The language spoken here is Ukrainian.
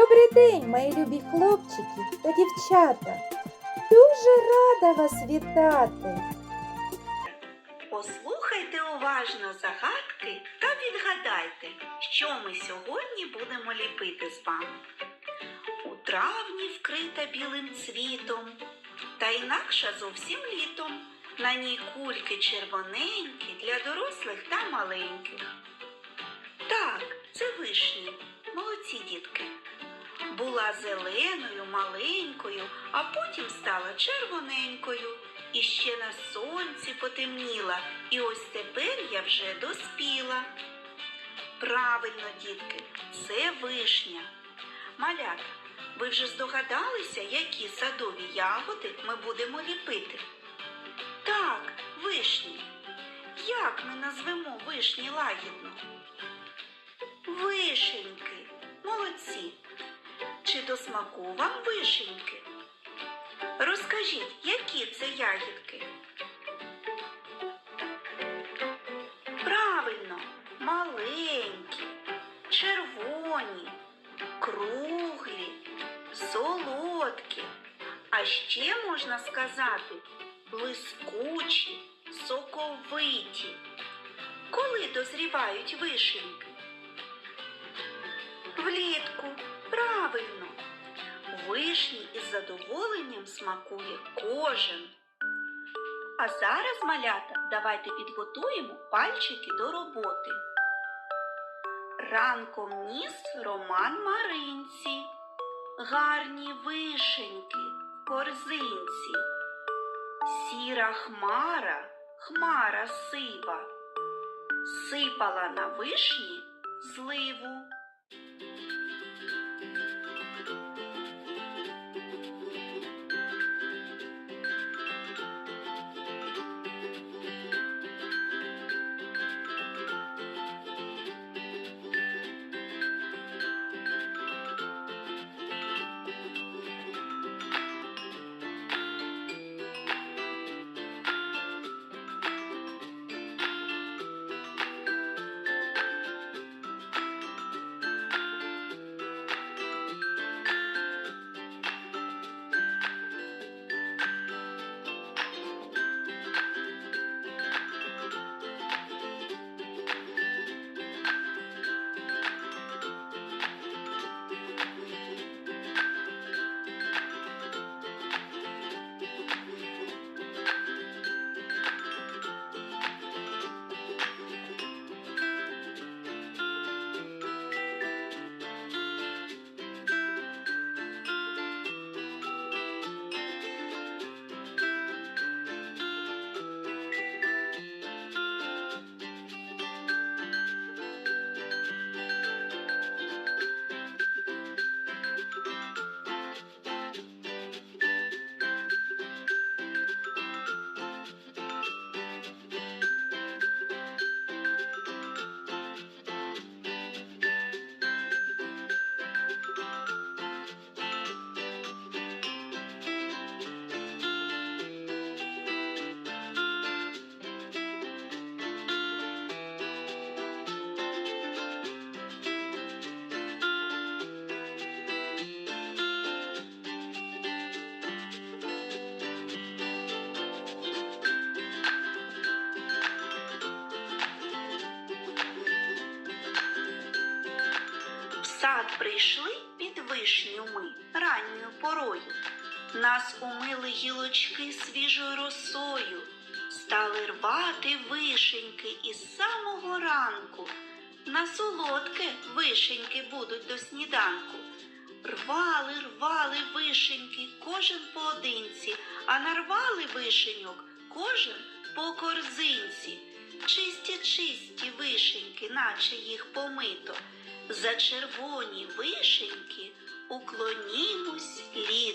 Добрий день, мої любі хлопчики та дівчата. Дуже рада вас вітати. Послухайте уважно загадки та відгадайте, що ми сьогодні будемо ліпити з вами. У травні вкрита білим цвітом, та інакша зовсім літом. На ній кульки червоненькі для дорослих та маленьких. Так, це вишні. Молодці дітки. Була зеленою, маленькою, а потім стала червоненькою. І ще на сонці потемніла, і ось тепер я вже доспіла. Правильно, дітки, це вишня. Малята, ви вже здогадалися, які садові ягоди ми будемо ліпити? Так, вишні. Як ми назвемо вишні лагідно? Вишеньки. Молодці. До смаку вам вишеньки? Розкажіть, які це ягідки? Правильно, маленькі, червоні, круглі, солодкі. А ще можна сказати блискучі, соковиті. Коли дозрівають вишеньки? Влітку, правильно. Вишні із задоволенням смакує кожен. А зараз, малята, давайте підготуємо пальчики до роботи. Ранком ніс Роман Маринці, гарні вишеньки в корзинці. Сіра хмара, хмара сива, сипала на вишні зливу. В прийшли під вишню ми ранньою порою. Нас умили гілочки свіжою росою, стали рвати вишеньки із самого ранку. На солодке вишеньки будуть до сніданку. Рвали, рвали вишеньки, кожен поодинці, а нарвали вишеньок кожен по корзинці. Чисті, чисті вишеньки, наче їх помито. За червоні вишеньки уклонімось літу.